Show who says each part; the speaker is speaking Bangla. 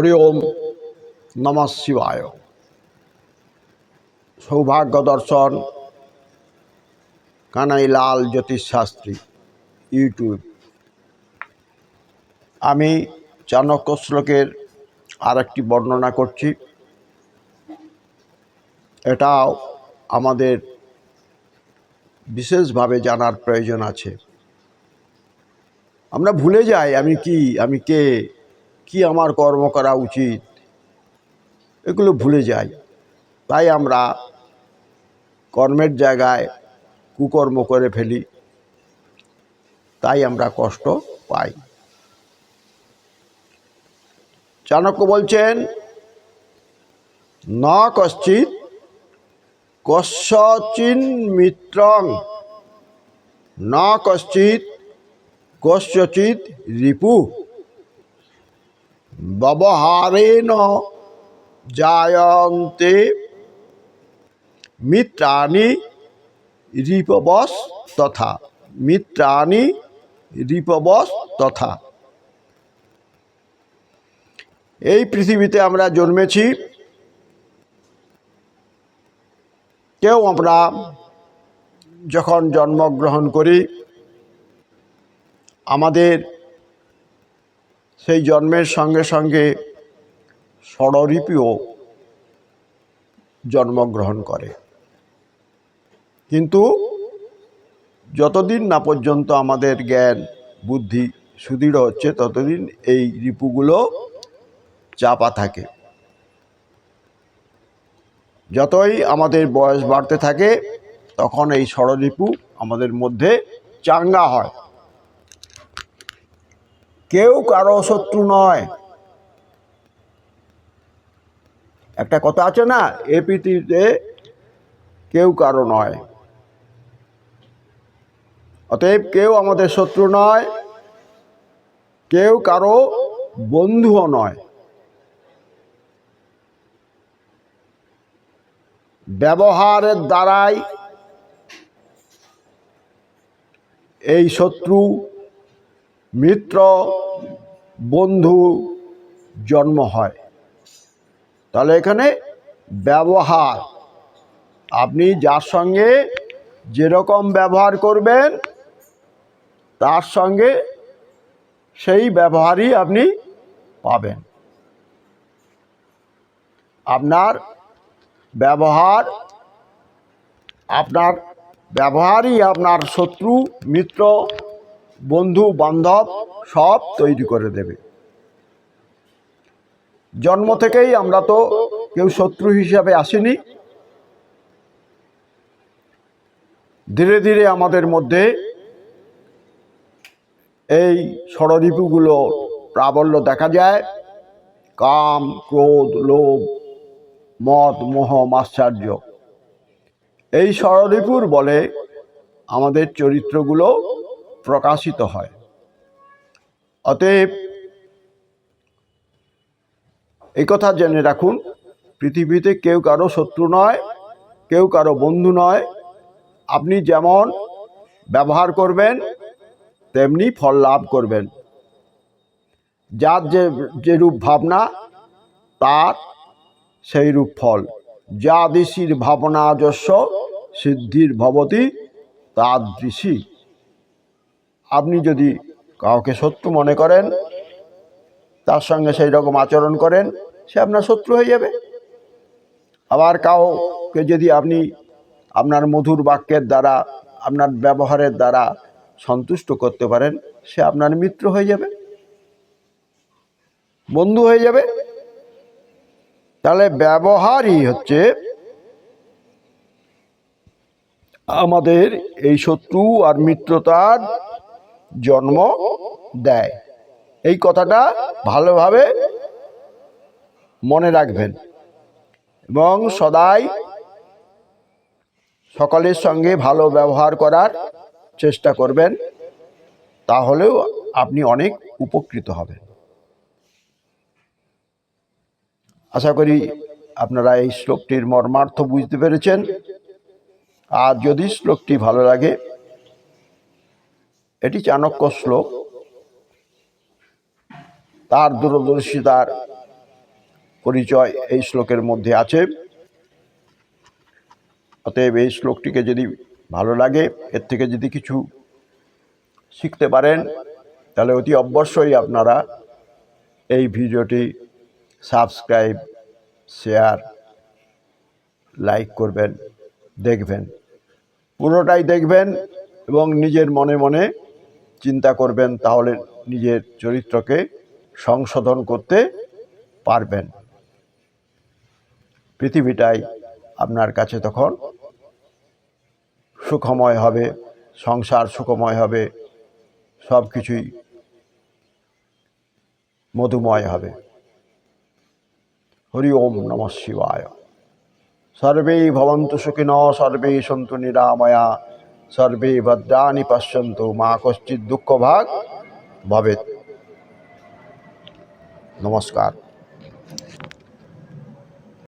Speaker 1: হরি ওম নম শিবায় সৌভাগ্য দর্শন কানাইলাল জ্যোতিষশাস্ত্রী ইউটিউব আমি চাণক্য শ্লোকের আরেকটি বর্ণনা করছি। এটাও আমাদের বিশেষভাবে জানার প্রয়োজন আছে। আমরা ভুলে যাই আমি কি, আমি কে কি আমার কর্ম করা উচিত? এগুলো ভুলে যাই। তাই আমরা কর্মের জায়গায় কুকর্ম করে ফেলি। তাই আমরা কষ্ট পাই। চাণক্য বলছেন, ন কশ্চিৎ কস্যচিন মিত্রং। ন কশ্চিৎ কস্যচিৎ রিপু। ব্যবহারেণ জায়ন্তে মিত্রাণি রিপবস তথা, মিত্রাণি রিপবস তথা। এই পৃথিবীতে আমরা জন্মেছি। কেউ আমরা যখন জন্মগ্রহণ করি, আমাদের সেই জন্মের সঙ্গে সঙ্গে ষড়রিপিও জন্মগ্রহণ করে। কিন্তু যতদিন না পর্যন্ত আমাদের জ্ঞান, বুদ্ধি সুদৃঢ় হচ্ছে, ততদিন এই রিপুগুলো চাপা থাকে। যতই আমাদের বয়স বাড়তে থাকে, তখন এই ষড়রিপু আমাদের মধ্যে চাঙ্গা হয়। কেউ কারও শত্রু নয়। একটা কথা আছে না, এ পৃথিবীতে কেউ কারও নয়। অতএব কেউ আমাদের শত্রু নয়, কেউ কারও বন্ধুও নয়। ব্যবহারের দ্বারাই এই শত্রু মিত্র বন্ধু জন্ম হয়। তাহলে এখানে ব্যবহার। আপনি যার সঙ্গে যেরকম ব্যবহার করবেন, তার সঙ্গে সেই ব্যবহারই আপনি পাবেন। আপনার ব্যবহার, আপনার ব্যবহারই আপনার শত্রু, মিত্র বন্ধু, বান্ধব সব তৈরি করে দেবে। জন্ম থেকেই আমরা তো কেউ শত্রু হিসাবে আসিনি। ধীরে ধীরে আমাদের মধ্যে এই ষড়রিপুগুলো প্রাবল্য দেখা যায়। কাম, ক্রোধ, লোভ, মদ, মোহ মাশ্চর্য এই ষড়রিপুর বলে আমাদের চরিত্রগুলো প্রকাশিত হয়। অতএব এই কথা জেনে রাখুন, পৃথিবীতে কেউ কারও শত্রু নয়, কেউ কারও বন্ধু নয়। আপনি যেমন ব্যবহার করবেন, তেমনি ফল লাভ করবেন। যার যে যেরূপ ভাবনা, তার সেই রূপ ফল। যা দিশির ভাবনা যস্য সিদ্ধির ভবতী, তার দৃশি আপনি যদি কাউকে শত্রু মনে করেন, তার সঙ্গে সেই রকম আচরণ করেন, সে আপনার শত্রু হয়ে যাবে। আবার কাউকে যদি আপনি আপনার মধুর বাক্যের দ্বারা, আপনার ব্যবহারের দ্বারা সন্তুষ্ট করতে পারেন, সে আপনার মিত্র হয়ে যাবে। বন্ধু হয়ে যাবে। তাহলে ব্যবহারই হচ্ছে আমাদের এই শত্রু আর মিত্রতার জন্ম দেয়। এই কথাটা ভালোভাবে মনে রাখবেন। এবং সদাই সকলের সঙ্গে ভালো ব্যবহার করার চেষ্টা করবেন, তাহলেও আপনি অনেক উপকৃত হবেন। আশা করি আপনারা এই শ্লোকটির মর্মার্থ বুঝতে পেরেছেন। আর যদি শ্লোকটি ভালো লাগে এটি চাণক্য শ্লোক। তার দূরদর্শিতার পরিচয় এই শ্লোকের মধ্যে আছে। অতএব এই শ্লোকটিকে যদি ভালো লাগে, এর থেকে যদি কিছু শিখতে পারেন, তাহলে অতি অবশ্যই আপনারা এই ভিডিওটি সাবস্ক্রাইব, শেয়ার, লাইক করবেন, দেখবেন। পুরোটাই দেখবেন এবং নিজের মনে মনে চিন্তা করবেন তাহলে নিজের চরিত্রকে সংশোধন করতে পারবেন। পৃথিবীটাই আপনার কাছে তখন সুখময় হবে, সংসার সুখময় হবে সব কিছুই মধুময় হবে। হরি ওম নম শিবায়। সর্বে ভবন্তু সুখিন সর্বে সন্তু নিরাময়া। সর্বে ভদ্রাণি পশ্যন্তু মা কশ্চিৎ দুঃখ ভাগ ভবেত নমস্কার